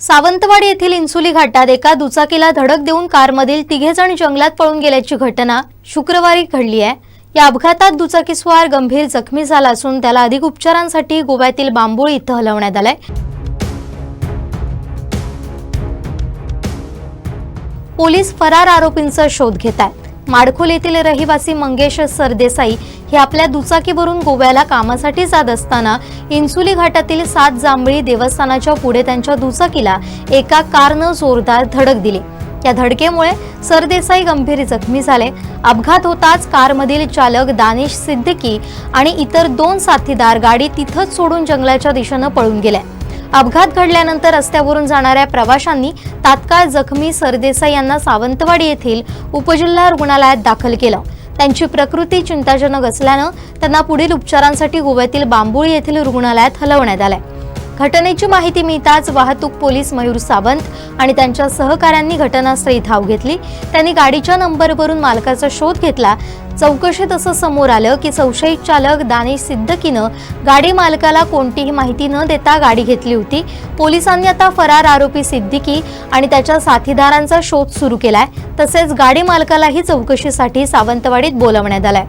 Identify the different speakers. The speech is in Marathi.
Speaker 1: सावंतवाडी येथील इन्सुली घाटात एका दुचाकीला धडक देऊन कारमधील तिघेजण जंगलात पळून गेल्याची घटना शुक्रवारी घडली आहे. या अपघातात दुचाकीस्वार गंभीर जखमी झाला असून त्याला अधिक उपचारांसाठी गोव्यातील बांबोळी इथं हलवण्यात आलंय. पोलीस फरार आरोपींचा शोध घेत आहेत माडखोल येथील रहिवासी मंगेश सरदेसाई हे आपल्या दुचाकीवरून गोव्याला कामासाठी जात असताना इन्सुली घाटातील सात जांभळी देवस्थानाच्या पुढे त्यांच्या दुचाकीला एका कारनं जोरदार धडक दिली. या धडकेमुळे सरदेसाई गंभीर जखमी झाले. अपघात होताच कारमधील चालक दानिश सिद्दीकी आणि इतर दोन साथीदार गाडी तिथंच सोडून जंगलाच्या दिशेनं पळून गेल्या अपघात घडल्यानंतर रस्त्यावरून जाणाऱ्या प्रवाशांनी तात्काळ जखमी सरदेसाई यांना सावंतवाडी येथील उपजिल्हा रुग्णालयात दाखल केलं. त्यांची प्रकृती चिंताजनक असल्यानं त्यांना पुढील उपचारांसाठी गोव्यातील बांबोळी येथील रुग्णालयात हलवण्यात आलंय. घटनेची माहिती मिळताच वाहतूक पोलीस मयूर सावंत आणि त्यांच्या सहकाऱ्यांनी घटनास्थळी धाव घेतली. त्यांनी गाडीच्या नंबरवरून मालकाचा शोध घेतला. चौकशीत असं समोर आलं की संशयित चालक दानिश सिद्दकीनं गाडी मालकाला कोणतीही माहिती न देता गाडी घेतली होती. पोलिसांनी आता फरार आरोपी सिद्दीकी आणि त्याच्या साथीदारांचा शोध सुरू केलाय. तसेच गाडी मालकालाही चौकशीसाठी सावंतवाडीत बोलवण्यात आलाय.